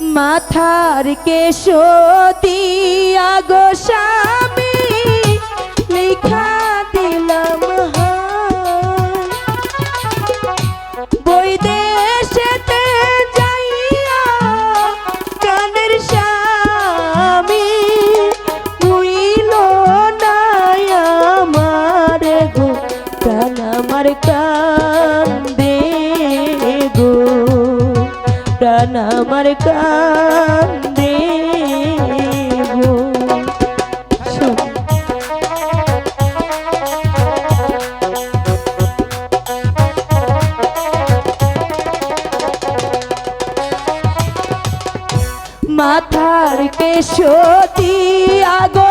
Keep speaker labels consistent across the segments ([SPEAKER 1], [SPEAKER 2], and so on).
[SPEAKER 1] মাথার কেশ প্রাণ আমার কান্দে মাথার কেশতি আগো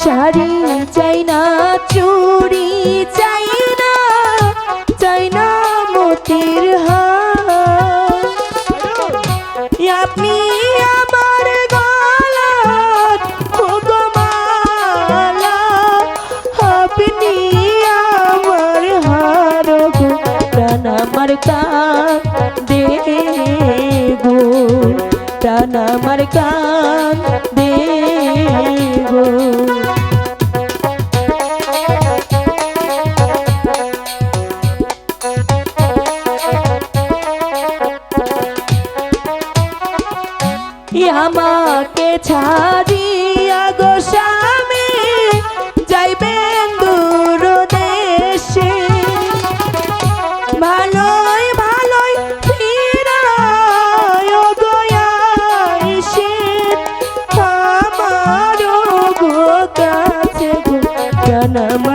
[SPEAKER 1] শাড়ি চাই না চুড়ি চাই হার আপনি আমার গলার ভোগমালা আপনি আমার হার প্রাণ আমার কান দে গো, প্রাণ আমার কান দে আমাকে ছাড়িয়া গো স্বামী? যাইবেন দূর দেশে। ভালোই ভালোই ফিরায় আমার গো কাছে প্রাণ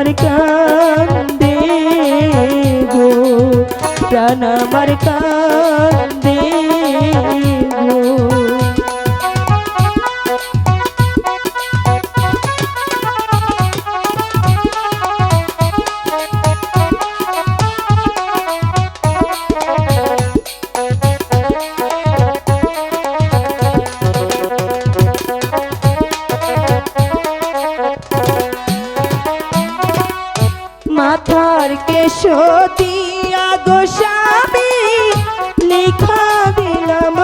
[SPEAKER 1] মাথার কেশ দিয়া গো স্বামী লিখা দিলাম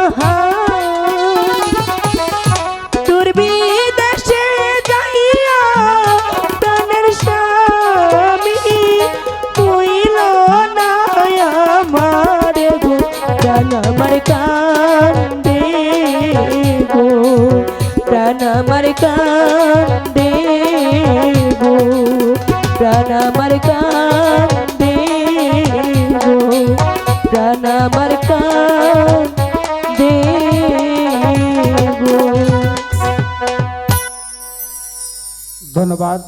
[SPEAKER 1] না আমার গো। প্রাণ আমার কান্দে গো প্রাণ আমার কান্দে গো।
[SPEAKER 2] ধন্যবাদ।